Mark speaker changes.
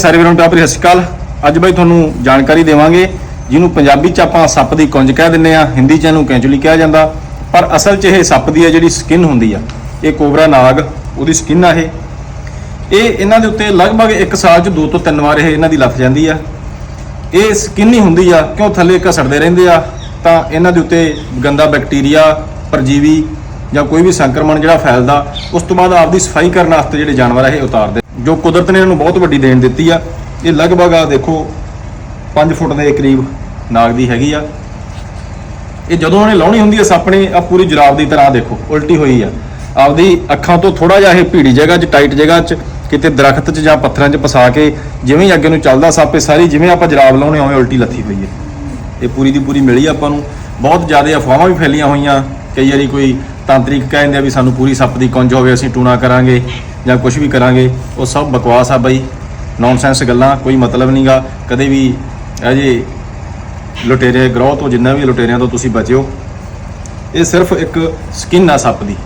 Speaker 1: ਸਾਰੇ ਵੀਰਾਂ ਨੂੰ ਪਿਆਰ ਭਰੀ ਸਤਿ ਸ਼੍ਰੀ ਅਕਾਲ। ਅੱਜ ਬਾਈ ਤੁਹਾਨੂੰ ਜਾਣਕਾਰੀ ਦੇਵਾਂਗੇ, ਜਿਹਨੂੰ ਪੰਜਾਬੀ ਚ ਆਪਾਂ ਸੱਪ ਦੀ ਕੁੰਜ ਕਹਿ ਦਿੰਨੇ ਆ ਹਿੰਦੀ ਚ ਇਹਨੂੰ ਕੈਂਚੁਲੀ ਕਿਹਾ ਜਾਂਦਾ। ਪਰ ਅਸਲ ਚ ਇਹ ਸੱਪ ਦੀ ਆ ਜਿਹੜੀ ਸਕਿਨ ਹੁੰਦੀ ਆ। ਇਹ ਕੋਬਰਾ ਨਾਗ, ਉਹਦੀ ਸਕਿਨ ਆ ਇਹ। ਇਹ ਇਹਨਾਂ ਦੇ ਉੱਤੇ ਲਗਭਗ 1 ਸਾਲ ਚ ਦੋ ਤੋਂ ਤਿੰਨ ਵਾਰ ਇਹ ਇਹਨਾਂ ਦੀ ਲੱਥ ਜਾਂਦੀ ਆ। ਇਹ ਸਕਿਨ ਹੀ ਹੁੰਦੀ ਆ, ਕਿਉਂ ਥੱਲੇ ਘਸੜਦੇ ਰਹਿੰਦੇ ਆ, ਤਾਂ ਇਹਨਾਂ ਦੇ ਉੱਤੇ ਗੰਦਾ ਬੈਕਟੀਰੀਆ, ਪਰਜੀਵੀ ਜਾਂ ਕੋਈ ਵੀ ਸੰਕਰਮਣ ਜਿਹੜਾ ਫੈਲਦਾ, ਉਸ ਤੋਂ ਬਾਅਦ ਆਪਦੀ ਸਫ਼ਾਈ ਕਰਨ ਵਾਸਤੇ ਜਿਹੜੇ ਜਾਨਵਰ ਆ, ਇਹ ਉਤਾਰਦੇ ਜੋ ਕੁਦਰਤ ਨੇ ਇਹਨਾਂ ਨੂੰ ਬਹੁਤ ਵੱਡੀ ਦੇਣ ਦਿੱਤੀ ਆ, ਇਹ ਲਗਭਗ ਆ ਦੇਖੋ 5 ਫੁੱਟ ਦੇ ਕਰੀਬ ਨਾਗ ਦੀ ਹੈਗੀ ਆ। ਇਹ ਜਦੋਂ ਉਹਨੇ ਲਾਉਣੀ ਹੁੰਦੀ ਆ ਸੱਪ ਨੇ ਆ ਪੂਰੀ ਜਰਾਬ ਦੀ ਤਰ੍ਹਾਂ ਦੇਖੋ, ਉਲਟੀ ਹੋਈ ਆ। ਆਪਦੀ ਅੱਖਾਂ ਤੋਂ ਥੋੜਾ ਜਿਹਾ ਇਹ ਭੀੜੀ ਜਗ੍ਹਾ 'ਚ, ਟਾਈਟ ਜਗ੍ਹਾ 'ਚ, ਕਿਤੇ ਦਰਖਤ 'ਚ ਜਾਂ ਪੱਥਰਾਂ 'ਚ ਫਸਾ ਕੇ ਜਿਵੇਂ ਹੀ ਅੱਗੇ ਨੂੰ ਚੱਲਦਾ ਸੱਪ, ਇਹ ਸਾਰੀ ਜਿਵੇਂ ਆਪਾਂ ਜਰਾਬ ਲਾਉਣੇ ਉਵੇਂ ਉਲਟੀ ਲੱਥੀ ਹੋਈ ਹੈ ਇਹ ਪੂਰੀ ਦੀ ਪੂਰੀ ਮਿਲੀ ਆਪਾਂ ਨੂੰ। ਬਹੁਤ ਜ਼ਿਆਦਾ ਅਫਵਾਹਾਂ ਵੀ ਫੈਲੀਆਂ ਹੋਈਆਂ। ਕਈ ਵਾਰੀ ਕੋਈ ਤਾਂਤਰਿਕ ਕਹਿੰਦੇ ਆ ਵੀ ਸਾਨੂੰ ਪੂਰੀ ਸੱਪ ਦੀ ਕੁੰਜ ਹੋਵੇ, ਅਸੀਂ ਟੂਣਾ ਕਰਾਂਗੇ। ਜਾਂ ਕੁਝ ਵੀ ਕਰਾਂਗੇ, ਉਹ ਸਭ ਬਕਵਾਸ ਆ ਬਾਈ। ਨੌਨਸੈਂਸ ਗੱਲਾਂ, ਕੋਈ ਮਤਲਬ ਨਹੀਂਗਾ ਕਦੇ ਵੀ ਇਹ ਜੇ ਲੁਟੇਰੇ, ਗਰੋਹ ਤੋਂ ਜਿੰਨਾ ਵੀ ਲੁਟੇਰਿਆਂ ਤੋਂ ਤੁਸੀਂ ਬਚਿਓ। ਇਹ ਸਿਰਫ ਇੱਕ ਸਕਿਨ ਆ ਸੱਪ ਦੀ।